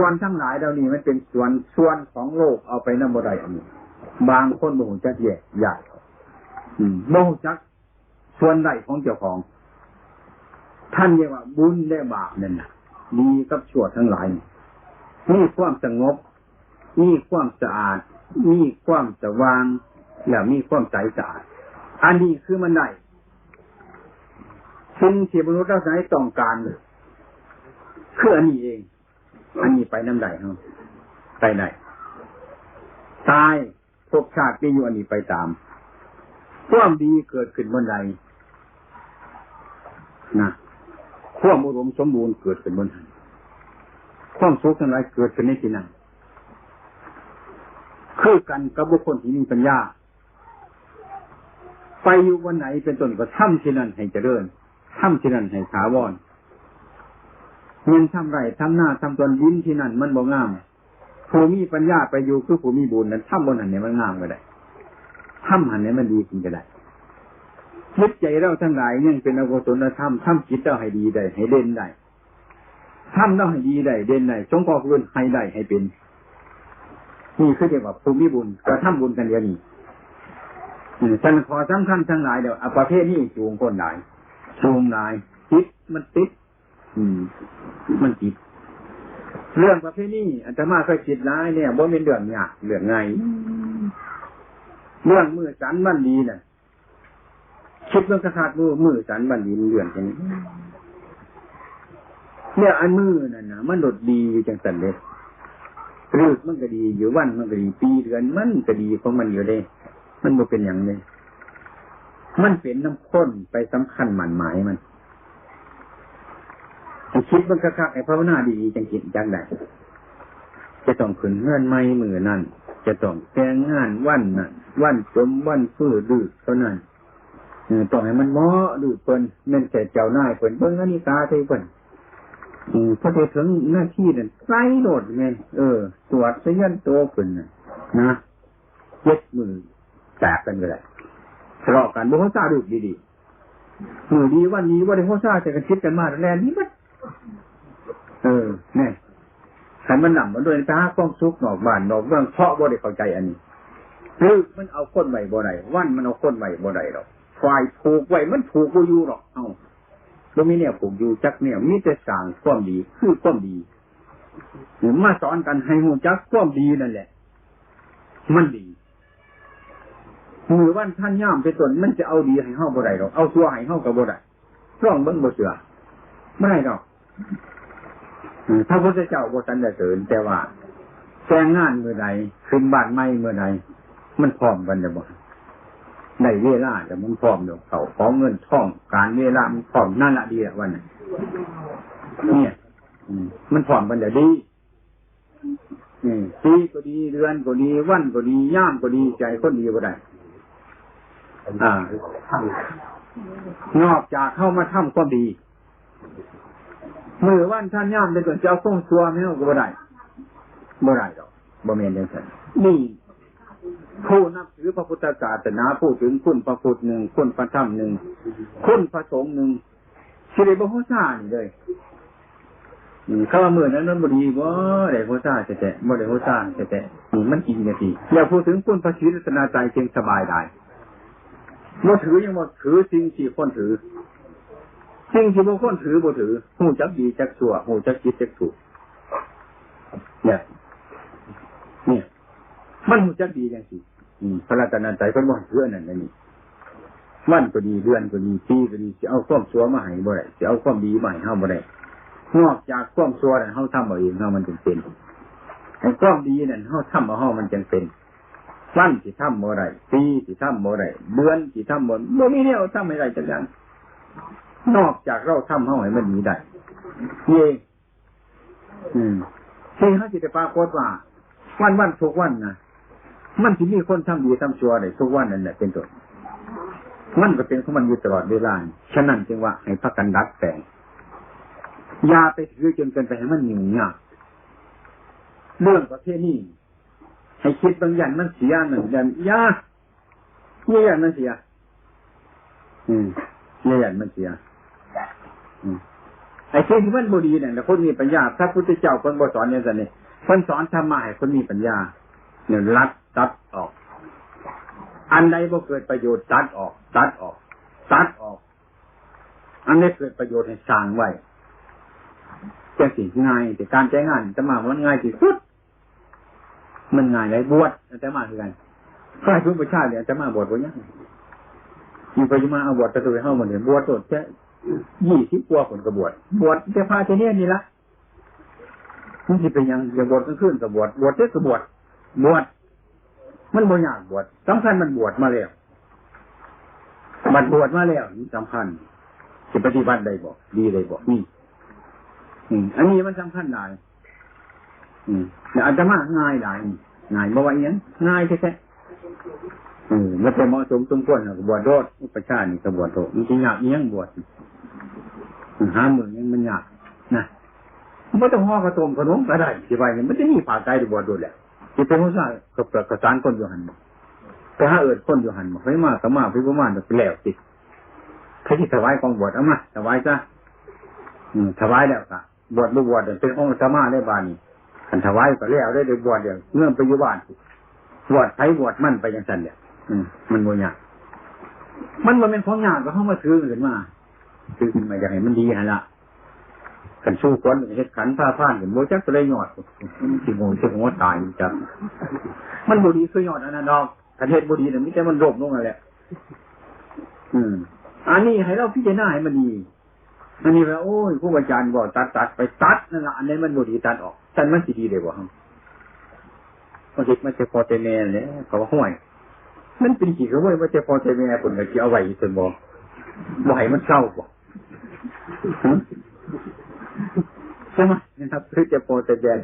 ส่วนทั้งหลายเรานี่มันเป็นส่วนส่วนของโลกเอาไปน้ำบดอันนี้บางคนโมโหจักแย่ใหญ่โมโหจักส่วนใดของเจ้าของ ท่านเรียกว่าบุญและบาปนั่นนะดีกับชั่วทั้งหลายมีความสงบมีความสะอาดมีความสว่างและมีความใสสะอาดอันนี้คือมันได้สิ่งที่มนุษย์เราใช้ต้องการเลยคืออันนี้เอง อันนี้ไปน้ำใดเนาไปไหนตายภพชาติที่อยู่อันนี้ไปตามความดีเกิดขึ้นบนใดนะความอุดมสมบูรณ์เกิดขึ้นบนนั้นความสุขทั้งหลายเกิดขึ้นในที่นั้นคือกันกับบุคคลที่มีปัญญา ไปอยู่วันไหนเป็นต้นก็ทำที่นั่นให้เจริญทำที่นั่นให้ถาวร เงินทำไรทำหน้าทำตนยิ้มที่นั่นมันบ่งามผู้มีปัญญาไปอยู่คือผู้มีบุญนั้นทำบนหันเนี่ยมันงามก็ได้ทำหันเนี่ยมันดีจริงก็ได้ยึดใจเราทั้งหลายยังเป็นอกุศลธรรมทำจิตเราให้ดีได้ ให้เด่นได้ทำเราให้ดีได้เด่นได้จงพอคืนให้ได้ให้เป็นนี่คือเรียกว่าภูมิบุญกระทำบุญกันเดียวนี้ฉันขอสำคัญทั้งหลายเดี๋ยวอประเภทนี้จูงคนหลายจูงหลายจิตมันติด อืม มันติดเรื่องประเภทนี้อาตมาเคยคิดร้ายเนี่ยบ่เป็นเรื่องยากเรื่องไงเรื่องมือสันบันดีน่ะคิดเรื่องกระขาดมือมือสันบันดีเรื่องแค่นี้เนี่ยอันมือนั่นนะมันโดดดีจังสันเลยรืกมันก็ดีอยู่วันมันก็ดีปีเดือนมันก็ดีเพราะมันอยู่เลยมันบ่เป็นอย่างเลยมันเป็นน้ำข้นไปสำคัญหมันหมายมัน คิดมันก็คักไอ้ภาวนาดีจังกินจังไดจะต้องขึ้นเงื่อนไม่มือนั่นจะต้องแต่งงานวันนั่นวันจมวันฟื้อดื้อเท่านั้นต้องให้มันเหมาะดูเพิ่นเม่นแต่เจ้านายเพิ่นเบิ่งนาฬิกาใส่เพิ่นพอไปถึงหน้าที่นั่นไกลโดดไงเออ ตรวจเสียนตัวขึ้นนะเย็ดมือแตกกันเลยทะเลาะกันบุคคลซาดูดีๆมือดีวันนี้ว่าได้โคซาจะกันคิดกันมาแล้วนี่มัน เออเนี่ยขันมันหนำมันโดยตาก้องซุกหนอกบ้านนอกเรื่องเพราะบ่ได้เข้าใจอันนี้หรือมันเอาคนใหม่บ่ได้วันมันเอาคนใหม่บ่ได้หรอกฝ่ายผูกไว้มันผูกกูอยู่หรอก เอ้าแล้วมีเนี่ยผูกอยู่จักเนี่ยมีแต่สั่งความดีคือความดีหรือมาสอนกันให้หูจักความดีนั่นแหละ มันดีมือวันท่านย่ามไปตนมันจะเอาดีให้เฮาบ่ได้หรอกเอาตัวให้เฮากับบ่ได้ร่องเบิ้งบ่เสือไม่ได้หรอก พระพุทธเจ้าบ่สันเสริญแต่ว่าแจ้งงานเมื่อใดขึ้นบ้านไม่เมื่อใดมันพร้อมกันจะบ่ในเวลาแต่มันพร้อมเดี๋ยวเขาของเงินท่องการเวลามันพร้อมนั่นละดีละวันนี้เนี่ยมันพร้อมกันเดี๋ยวดีนี่ปีก็ดีเดือนก็ดีวันก็ดีย่ามก็ดีใจคนดีก็ได้อ่านอกจากเข้ามาทำความดี มือวันท่านย่ามเป็นตัวเจ้าฟงซัวไม่เอาก็บ่ได้บ่ได้ดอกบ่เมนยังไงนี่ผู้นับถือพระพุทธศาสนาพูดถึงคุณพระพุทธหนึ่งคุณพระธรรมหนึ่งคุณพระสงฆ์หนึ่งสิริบโฮซานี่เลยเข้ามาเมื่อนั้นนั่นบดีบ่ได้โฮซาแต่แต่บ่ได้โฮซาแต่แต่นี่มันจริงนาทีอย่าพูดถึงคุณพระชีรัตนาใจเพียงสบายได้บ่ถือยังบ่ถือสิ่งที่คนถือ สิ่งที่บ่คนถือบ่ถือหูจักดีจักชั่วหูจักคิดจักถูกเนี่ยเนี่ยมันหูจักดีอย่างสิพระราชนันใจเพิ่นบ่เพื่อนนั่นนี่มันก็ดีเดือนก็ดีปีก็ดีจะเอาความชั่วมาให้บ่ได้จะเอาความดีมาให้เฮาบ่ได้นอกจากความชั่วนั่นเฮาทำเอาเองเฮามันจึงเป็นไอ้ความดีนั่นเฮาทำเอาเฮามันจึงเป็นวันที่ทำบ่ได้ปีที่ทำบ่ได้เดือนที่ทำบ่บ่มีแนวทำให้ได้จักอย่าง นอกจากเราทำเฮาให้มันมีได้เย่อืมที่เขาสิได้ปรากฏว่า วันวันทุกวันนะมันที่มีคนทำดีทำชั่วได้ทุกวันนั่นแหละเป็นตัวมันก็เป็นของมันอยู่ตลอดเวลา ฉะนั้นจึงว่าให้พักกันดัดแต่งยาไปถือจนเกินไปให้มันหยุ่งยากเรื่องประเภทนี้ให้คิดบางอย่างมันเสียหนึ่งอย่างยาเยี่ยนมันเสีย อืมเยี่ยนมันเสีย ไอ้เช่นที่มันบุรีเนี่ยคนมีปัญญาพระพุทธเจ้าคนบสอนอย่างนี้คนสอนธรรมะให้คนมีปัญญาเนี่ยรัดตัดออก อันใดบ่เกิดประโยชน์ตัดออก ตัดออก ตัดออก อันใดเกิดประโยชน์ให้สร้างไว้จะสิง่ายแต่การใช้งานจะมามันง่ายที่สุดมันง่ายเลยบวชจะมาคือกันก็ให้ทุกประชาเนี่ยจะมาบวชวันนี้มีไปมาเอาบวชตะตุยเข้ามาเนี่ยบวชตัวแค่ ยี่สิบกว่าคนกระบวชบวชจะพาเจเนี้ยนี่ละมันจะเป็นยังจะบวชก็ขึ้นกับบวชบวชเจ๊กระบวชบวชมันบ่ยากบวชสำคัญมันบวชมาแล้วมันบวชมาแล้วสำคัญจะปฏิบัติได้บอกดีได้บอกนี่อันนี้มันสำคัญได้อืมแต่อาจจะมาง่ายได้ง่ายบ่ว่าอย่างง่ายแค่อืมมันเป็นเหมาะสมสมควรกับบวชโดดอุปชานี่กับบวชโตมันจะยากเอี้ยงบวช หามือยังมันยากนะไม่ต้องห่อกระตมขนมก็ได้ที่ไปเนี่ยมันจะมีป่าใจบวชโดดแหละที่เป็นผู้ชายกับกระสานคนอยู่หันไปหาเอิดคนอยู่หันมาไปมาสมาพิบมาไปแล้วติใครที่ถวายกองบวชเอามาถวายซะอืมถวายแล้วค่ะบวชบวชเป็นองค์สมาได้บานี่ขันถวายก็แล้วได้โดยบวชเดียวเงื่อนไปอยู่บ้านบวชไทยบวชมั่นไปย่างนั้นเนี่ยมมันโมยากมันมันเป็นของยากก็เข้ามาถือเงินมา ถือขึ้นมาอย่างไรมันดีฮะละกันสู้คนเฮ็ดขันผ้าผ้านกันโมจักจะได้หยอดมันสิโง่สิโง่ตายจังมันบุรีคือยอดอันนั้นดอกประเทศบุรีเนี่ยมิแต่มันโลภลงอะไรอืม อันนี้ให้เราพิจารณาให้มันดีอันนี้ว่าโอ้ยผู้อาจารย์บอกตัดตัดไปตัดนั่นแหละอันนี้มันบุรีตัดออกตัดมันสิดีเลยบ่ฮะมันคิดมันจะพอใจแน่เลยเขาว่าห่วยมันเป็นกี่เขาว่ามันจะพอใจแม่ผลก็จะเอาไว้จนบอกบ่ให้มันเศร้าบ่ ใช่ไหมนะครับคือจะโปรเตแดน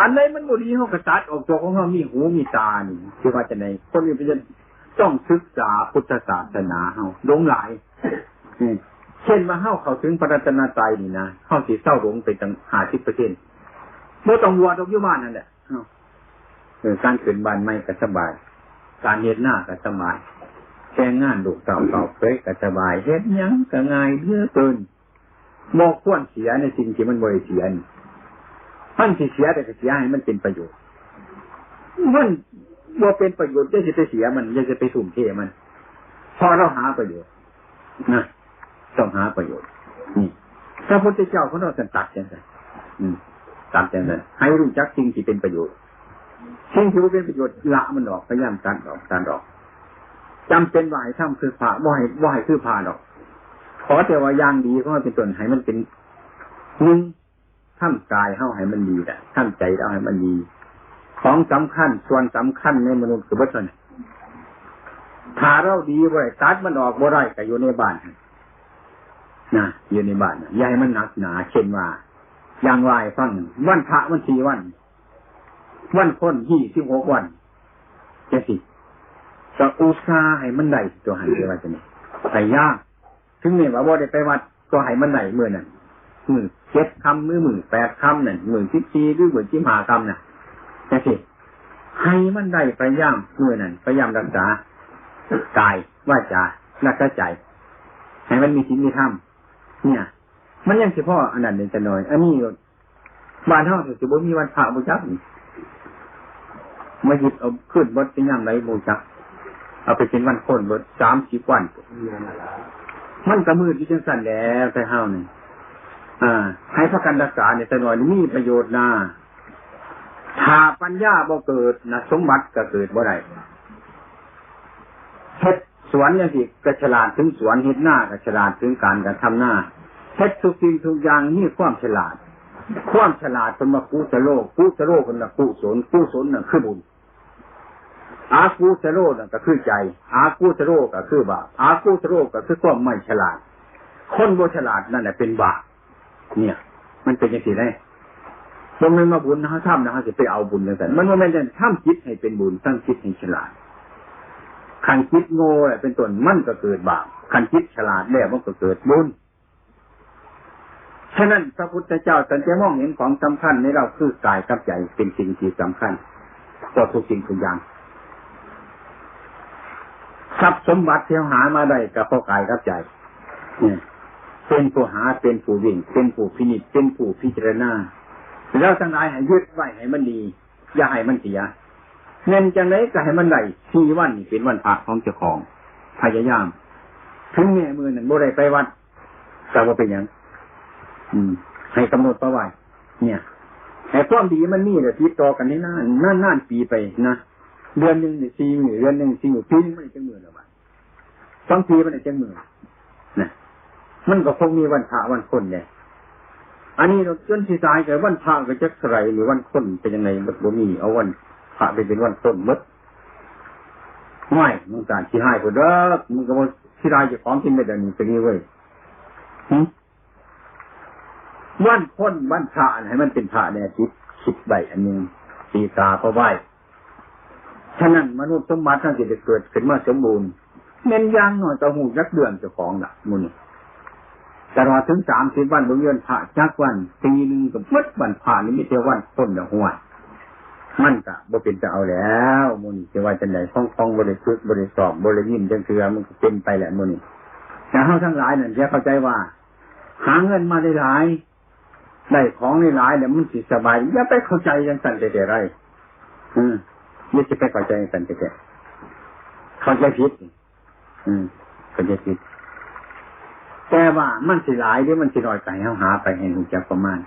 อันไหนมันบุรีเขากระตัดออกตัวของเขามีหูมีตานี่คือว่าจะไหนคนนี้เป็นต้องศึกษาพุทธศาสนาเขาหลงหลายเช่นมาเข้าเขาถึงพระรัตนตรัยนี่นะเข้าสีเศร้าหลงไปตั้งหาสิบเปอร์เซ็นต์เมื่อต้องวัวต้องยุบ้านนั่นแหละการขึ้นบ้านไม่ก็สบาย การเฮ็ดหน้าก็สบายแค่งานดูเต่าเต่าเป๊ะก็สบายเฮ็ดยังก็ง่ายเพื่อเกิน โมควรเสียในสิ่งที่มันบริเสียนมันสิเสียแต่เสียให้มันเป็นประโยชน์มันว่าเป็นประโยชน์จะจะเสียมันจะจะไปสุ่มเทมันพอเราหาประโยชน์นะต้องหาประโยชน์นี่พระพุทธเจ้าเขาต้องตัดอย่างไรตัดอย่างไรให้รู้จักสิ่งที่เป็นประโยชน์สิ่งที่เป็นประโยชน์ละมันออกพยายามตัดออกตัดออกจำเป็นว่าให้ทำคือผ่าว่าให้ว่าให้คือผ่าดอก ขอแต่ว่าย่างดีก็เป็นต้นให้มันเป็นหนึ่งท่ามกายเข้าให้มันดีแหละท่ามใจเอาให้มันดี ของสำคัญส่วนสำคัญในมนุษย์คือวัตถุถ้าเราดีไว้ตัดมันออกบ่ได้ก็อยู่ในบ้านนะอยู่ในบ้านยายมันหนักหนาเช่นว่าอย่างไรฟังวันพระวันสี่วัน วันพ้นยี่สิบหกวันจะสิก็อุตสาให้มันได้ตัวหันเรียว่าจะนี่ใส่ยาก ถึงเนี่ยว่าบ่ได้ไปวัดก็ให้มันได้เมื่อนั้นมือเจ็ดคำมือมือแปดคำนั่นมือสิบสี่หรือมือสิบห้าคำน่ะจะสิให้มันได้พยายามเมื่อนั้นพยายามรักษากายว่าจารักษาใจให้มันมีศีลมีธรรมเนี่ย มันยังเฉพาะอันนั้นเด่นจะน้อย อันนี้บ้านเท่าถือว่มีวันพระบูชามาหยิบเอาขึ้นบดเป็นย่างไรบูชาเอาไปเป็นวันคนบดสามสิบวัน มันกระมือที่จังสันแล้วแต่เฮานี่อ่า ให้พระกันรักษาเนี่ยแต่หน้อยมีประโยชน์นะถ้าปัญญาบ่เกิดนะสมบัติก็เกิดบ่ได้เฮ็ดสวนอย่างที่กระฉลาดถึงสวนเฮ็ดหน้ากระฉลาดถึงการการทำหน้าเฮ็ดทุกสิ่งทุกอย่างนี่ความฉลาด ความฉลาดเป็นมากู้สโลกกู้สโลกเป็นมากู้สนกู้สนน่ะคือบุญ อากูสโลน่ก็คือใจ อากูสโลก็คือบาปอากูสโลก็คือความไม่ฉลาด คนโบฉลาดนั่นแหละเป็นบาปเนี่ย มันเป็นอย่างไรได้ตรงนั้นมาบุญนะทำนะฮะจะไปเอาบุญนั่นแต่มันว่ามันจะทำคิดให้เป็นบุญตั้งคิดให้ฉลาดขันคิดโง่เป็นต้นมันก็เกิดบาปขันคิดฉลาดแล้วมันก็เกิดบุญฉะนั้นพระพุทธเจ้าสันจะมองเห็นของสำคัญในเราคือกายกับใจเป็นสิ่งที่สำคัญต่อทุกสิ่งทุกอย่าง ทรัพย์สมบัติที่หามาได้กับพ่อกายกับใจเนี่ยเป็นผู้หาเป็นผู้วิ่ง เป็นผู้พินิจเป็นผู้พิจารณาแล้วทั้งหลายให้ยึดไว้ให้มันดี อย่าให้มันเสียเงินจังไรก็ให้มันไหลสี่วันนี่เป็นวันพระของเจ้าของพยายามถึงแม่มือหนั่นบ่ได้ไปวัดก็ว่าเป็นหยังอืม ให้กำหนดประไว้เนี่ยแต่ความดีมันมีแต่ติดต่อกันนี่นานนานนานปีไปนะ เดือนหนึ่งนี่สี่หมื่นเดือนหนึ่งสี่หมื่นปีนึงมันได้จังหมื่นแล้วบ้าสองปีมันได้จังหมื่นนะมันก็คงมีวันพระวันคนเนี่ยอันนี้เราจนที่ตายกับวันพระก็จะใส่หรือวันคนเป็นยังไงมันบ่มีเอาวันพระไปเป็นวันต้นมดไม่มึงการที่ให้กูเด้อมึงก็มาที่รายจะของกินไม่ได้นี่เป็นยังไงหึวันคนวันพระให้มันเป็นพระเนี่ยคิดคิดใบอันหนึ่งตีตาเพราะไหว ฉะนั้นมนุษย์สมบัติทั้งที่จะเกิดขึ้นมาสมบูรณ์เม่นยางหน่อยจะหูยักเดือนเจ้าของละมุนี่ตลอดถึงสามสิบวันบนเรือนพระจักวันปีหนึ่งกับมัดวันพระนี่ไม่เทวันต้นดอกหัวมันกะบ่เป็นจะเอาแล้วมุนจะว่าจะไหนฟ้องฟ้องบริสุทธิ์บริสอบบริยินจังเถือมันเป็นไปแหละมุนแต่เฮาทั้งหลายนั่นจะเข้าใจว่า หาเงินมาได้หลายได้ของได้หลายเนี่ยมันสิสบายอย่าไปเข้าใจยังสันแต่ไรอืม ไม่ใช่ไปเข้าใจยังสันแต่แต่เข้าใจผิดอืมเข้าใจผิดแต่ว่ามันสิหลายหรือมันสิน้อยไก่เฮาหาไปให้รู้จักประมาณ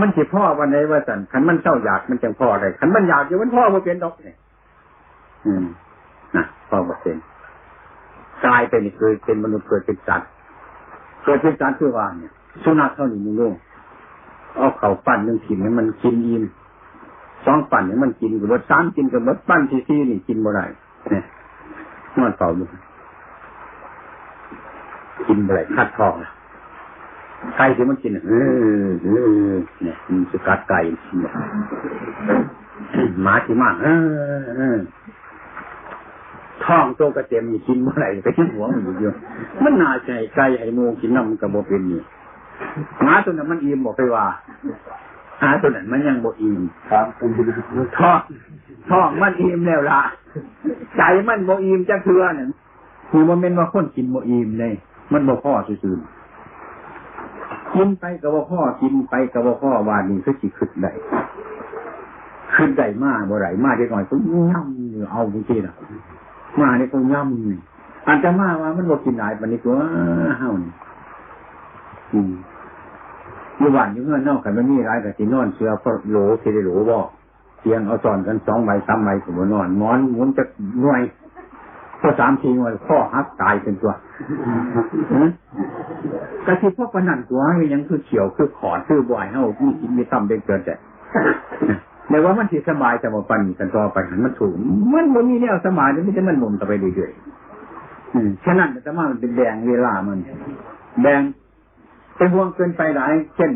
มันสิพ่อวันไหนว่าสันขันมันเศร้าอยากมันจังพ่ออะไรขันมันอยากอยู่มันพ่อมาเป็นดอกเนี่ยอืมนะพ่อมาเป็นกลายเป็นเคยเป็นมนุษย์เคยเป็นสัตว์เคยเป็นสัตว์คือว่าเนี่ย สุนัขเท่านี้มึงรู้เอาเข่าปั้นหนึ่งถิ่นให้มันกินยินส องปั้นให้มันกินกับรถสามกินกับรถปั้นที่สี่นี่กินบ่ได้เนี่ยมันเป่าดูกินบ่ได้คัดทองไก่ที่มันกินเออเออเนี่ยมันสกัดไก่เนี่ยหมาที่มากเออเออท้องโตกระเต็มนี่กินเมื่อไหร่ไปกินหัวมันอยู่เดียวมันน่าใจไก่ให้โมกินน้ำมันกระโบเป็นนี่หมาตัวนั้นมันอิ่มบอกไปว่า หมาตัวนั้นมันยังบ่อิ่มครับคุณท้องท้องมันอิ่มแล้วล่ะ ใจมันบ่อิ่มจะเทือเนี่ยคือมันเป็นว่าคนกินบ่อิ่มเลยมันบ่พ่อซื่อๆกินไปกับบ่พ่อกินไปกับบ่พ่อวานนี้คือสิขึ้นได้ขึ้นได้มากบ่ไหลมากได้หน่อยก็ย่ำอยู่เอาจริงๆนะมาเนี่ยก็ย่ำนี่อันจะมาว่ามันบ่กินหลายปานนี้ก็เฮานี่อืม อยู่บ้านอยู่เงื่อนนอกกันมันมีหลายกับสินอนเสือเพราะโหลสิได้โหลบ่เตียงเอาจอนกันสองใบสามใบสมนอนหมอนหมุนจะหน่วยพอสามทีหน่วยข้อหักตายเป็นตัวกระชิบพวกปนันตัวยังคือเขียวคือขอดคือบ่อยเฮามีกินมีตั้มเป็นเกินแต่ในว่ามันที่สบายจะมาปันกันต่อไปหันมันถูกมันมันมีแนวสบายแต่ไม่ใช่มันหมุนต่อไปเรื่อยๆฉะนั้นแต่ว่ามันเป็นแดงเวลามัน แดง เป็นห่วงเกินไปหลาย เช่น